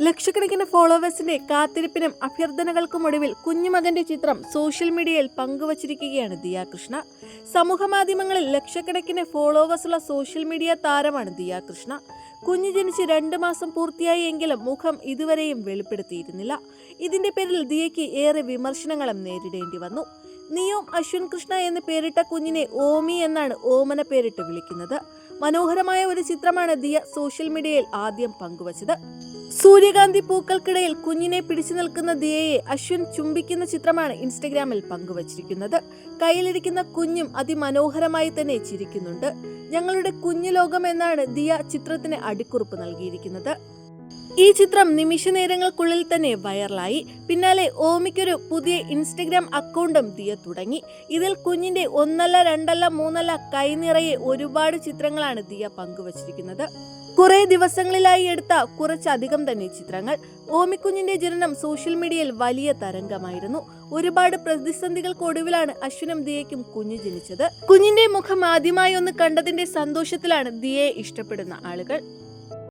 ലക്ഷക്കണക്കിന് ഫോളോവേഴ്സിന്റെ കാത്തിരിപ്പിനും അഭ്യർത്ഥനകൾക്കും ഒടുവിൽ കുഞ്ഞുമകന്റെ ചിത്രം സോഷ്യൽ മീഡിയയിൽ പങ്കുവച്ചിരിക്കുകയാണ് ദിയ കൃഷ്ണ സമൂഹ മാധ്യമങ്ങളിൽ ലക്ഷക്കണക്കിന് ഫോളോവേഴ്സുള്ള സോഷ്യൽ മീഡിയ താരമാണ് ദിയ കൃഷ്ണ കുഞ്ഞ് ജനിച്ച് രണ്ട് മാസം പൂർത്തിയായി എങ്കിലും മുഖം ഇതുവരെയും വെളിപ്പെടുത്തിയിരുന്നില്ല. ഇതിന്റെ പേരിൽ ദിയയ്ക്ക് ഏറെ വിമർശനങ്ങളും നേരിടേണ്ടി വന്നു. നിയോം അശ്വിൻ കൃഷ്ണ എന്ന് പേരിട്ട കുഞ്ഞിനെ ഓമി എന്നാണ് ഓമന പേരിട്ട് വിളിക്കുന്നത്. മനോഹരമായ ഒരു ചിത്രമാണ് ദിയ സോഷ്യൽ മീഡിയയിൽ ആദ്യം പങ്കുവച്ചത്. സൂര്യകാന്തി പൂക്കൾക്കിടയിൽ കുഞ്ഞിനെ പിടിച്ചു നിൽക്കുന്ന ദിയയെ അശ്വിൻ ചുംബിക്കുന്ന ചിത്രമാണ് ഇൻസ്റ്റഗ്രാമിൽ പങ്കുവച്ചിരിക്കുന്നത്. കയ്യിലിരിക്കുന്ന കുഞ്ഞും അതിമനോഹരമായി തന്നെ ചിരിക്കുന്നുണ്ട്. ഞങ്ങളുടെ കുഞ്ഞു ലോകം എന്നാണ് ദിയ ചിത്രത്തിന് അടിക്കുറിപ്പ് നൽകിയിരിക്കുന്നത്. ഈ ചിത്രം നിമിഷ നേരങ്ങൾക്കുള്ളിൽ തന്നെ വൈറലായി. പിന്നാലെ ഓമിക്കൊരു പുതിയ ഇൻസ്റ്റഗ്രാം അക്കൗണ്ടും ദിയ തുടങ്ങി. ഇതിൽ കുഞ്ഞിന്റെ ഒന്നല്ല രണ്ടല്ല മൂന്നല്ല കൈനിറയെ ഒരുപാട് ചിത്രങ്ങളാണ് ദിയ പങ്കുവച്ചിരിക്കുന്നത്. കുറെ ദിവസങ്ങളിലായി എടുത്ത കുറച്ചധികം തന്നെ ചിത്രങ്ങൾ. ഓമിക്കുഞ്ഞിന്റെ ജനനം സോഷ്യൽ മീഡിയയിൽ വലിയ തരംഗമായിരുന്നു. ഒരുപാട് പ്രതിസന്ധികൾക്കൊടുവിലാണ് അശ്വിനും ദിയയ്ക്കും കുഞ്ഞു ജനിച്ചത്. കുഞ്ഞിന്റെ മുഖം ആദ്യമായി ഒന്ന് കണ്ടതിന്റെ സന്തോഷത്തിലാണ് ദിയയെ ഇഷ്ടപ്പെടുന്ന ആളുകൾ.